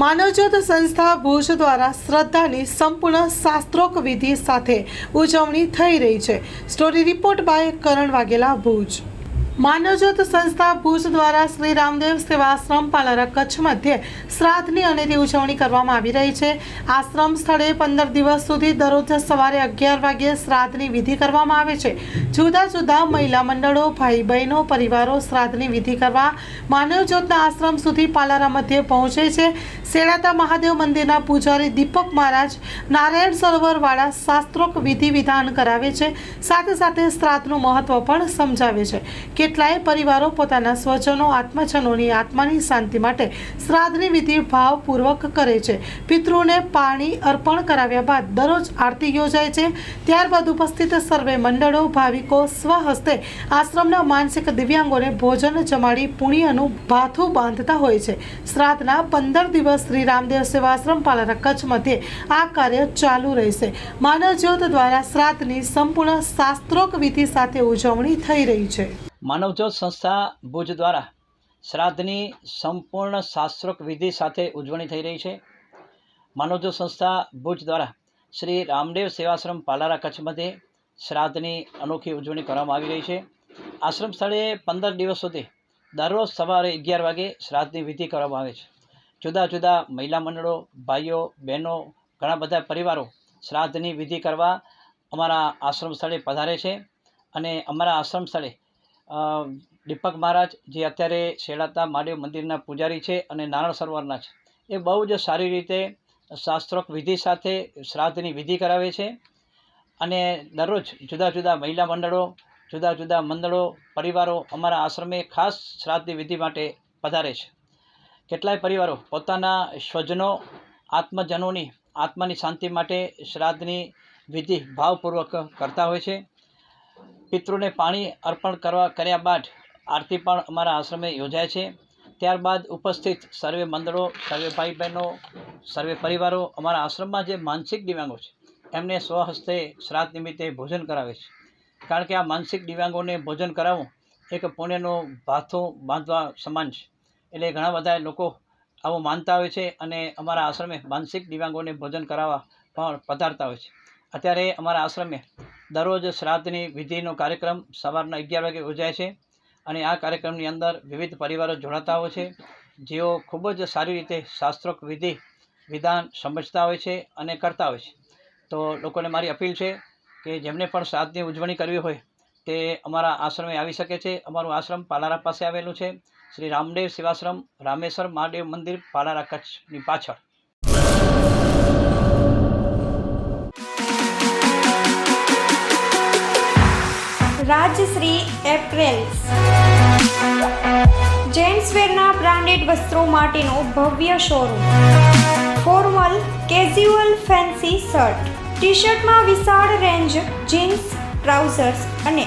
માનવજ્યોત સંસ્થા ભુજ દ્વારા શ્રદ્ધાની સંપૂર્ણ શાસ્ત્રોક વિધિ સાથે ઉજવણી થઈ રહી છે. Story report by Karan Vaghela Bhuj. Manavjyot સંસ્થા ભુજ દ્વારા શ્રી રામદેવ સેવાશ્રમ પાલારા કચ્છ મધ્યે શ્રાદ્ધની અનેરી ઉજવણી કરવામાં આવી રહી છે. આશ્રમ સ્થળે પંદર દિવસ સુધી દરરોજ સવારે અગિયાર વાગ્યે શ્રાદ્ધની વિધિ કરવામાં આવે છે. જુદા જુદા મહિલા મંડળો, ભાઈ બહેનો, પરિવારો શ્રાદ્ધની વિધિ કરવા માનવજ્યોતના આશ્રમ સુધી પાલારા મધ્યે પહોંચે છે. સેડાતા મહાદેવ મંદિરના પૂજારી દીપક મહારાજ નારાયણ સરોવરવાળા શાસ્ત્રોક વિધિ વિધાન કરાવે છે. સાથે સાથે શ્રાદ્ધનું મહત્વ પણ સમજાવે છે. કેટલાય પરિવારો પોતાના સ્વજનો, આત્મજનોની આત્માની શાંતિ માટે શ્રાદ્ધની વિધિ ભાવપૂર્વક કરે છે. પિતૃને પાણી અર્પણ કરાવ્યા બાદ દરરોજ આરતી યોજાય છે. ત્યારબાદ ઉપસ્થિત સર્વે મંડળો, ભાવિકો સ્વહસ્તે આશ્રમના માનસિક દિવ્યાંગોને ભોજન જમાડી પુણ્યનું ભાથું બાંધતા હોય છે. શ્રાદ્ધના પંદર દિવસ શ્રી રામદેવ સેવાશ્રમ પાલારા કચ્છ મધ્યે આ કાર્ય ચાલુ રહેશે. માનવ જ્યોત દ્વારા શ્રાદ્ધની સંપૂર્ણ શાસ્ત્રોક વિધિ સાથે ઉજવણી થઈ રહી છે. માનવજ્યોત સંસ્થા ભુજ દ્વારા શ્રાદ્ધની સંપૂર્ણ શાસ્ત્રોક વિધિ સાથે ઉજવણી થઈ રહી છે. માનવજ્યોત સંસ્થા ભુજ દ્વારા શ્રી રામદેવ સેવાશ્રમ પાલારા કચ્છ મધ્યે શ્રાદ્ધની અનોખી ઉજવણી કરવામાં આવી રહી છે. આશ્રમ સ્થળે પંદર દિવસ સુધી દરરોજ સવારે અગિયાર વાગે શ્રાદ્ધની વિધિ કરવામાં આવે છે. જુદા જુદા મહિલા મંડળો, ભાઈઓ, બહેનો, ઘણા બધા પરિવારો શ્રાદ્ધની વિધિ કરવા અમારા આશ્રમ સ્થળે પધારે છે. અને અમારા આશ્રમ સ્થળે દીપક મહારાજ જે અત્યારે શેળાતા મહાદેવ મંદિરના પૂજારી છે અને નારાયણ સરોવરના છે, એ બહુ જ સારી રીતે શાસ્ત્રોક વિધિ સાથે શ્રાદ્ધની વિધિ કરાવે છે. અને દરરોજ જુદા જુદા મહિલા મંડળો, જુદા જુદા મંડળો, પરિવારો અમારા આશ્રમે ખાસ શ્રાદ્ધની વિધિ માટે પધારે છે. કેટલાય પરિવારો પોતાના સ્વજનો, આત્મજનોની, આત્માની શાંતિ માટે શ્રાદ્ધની વિધિ ભાવપૂર્વક કરતા હોય છે. પિતૃને પાણી અર્પણ કરવા કર્યા બાદ આરતી પણ અમારા આશ્રમે યોજાય છે. ત્યારબાદ ઉપસ્થિત સર્વે મંડળો, સર્વે ભાઈ બહેનો સર્વે પરિવારો અમારા આશ્રમમાં જે માનસિક દિવ્યાંગો છે, એમને સ્વહસ્તે શ્રાદ્ધ નિમિત્તે ભોજન કરાવે છે. કારણ કે આ માનસિક દિવ્યાંગોને ભોજન કરાવવું એક પુણ્યનો ભાથો બાંધવા સમાન છે. એટલે ઘણા બધા લોકો આવું માનતા હોય છે અને અમારા આશ્રમે માનસિક દિવ્યાંગોને ભોજન કરાવવા પણ પધારતા હોય છે. અત્યારે અમારા આશ્રમે દરરોજ શ્રાદ્ધની વિધિનો કાર્યક્રમ સવારના અગિયાર વાગે યોજાય છે અને આ કાર્યક્રમની અંદર વિવિધ પરિવારો જોડાતા હોય છે. જેઓ ખૂબ જ સારી રીતે શાસ્ત્રોક વિધિ, વિધાન સમજતા હોય છે અને કરતા હોય છે. તો લોકોને મારી અપીલ છે કે જેમને પણ શ્રાદ્ધની ઉજવણી કરવી હોય તે અમારા આશ્રમે આવી શકે છે. અમારું આશ્રમ પાલારા પાસે આવેલું છે. શ્રી રામદેવ સેવાશ્રમ, રામેશ્વર મહાદેવ મંદિર પાલારા કચ્છની પાછળ. રાજશ્રી એપ્રેલ્સ જેન્ટ્સવેરના બ્રાન્ડેડ વસ્ત્રો માટેનો ભવ્ય showroom. Formal casual fancy shirt. T શર્ટમાં વિશાળ રેન્જ જીન્સ, ટ્રાઉઝર્સ અને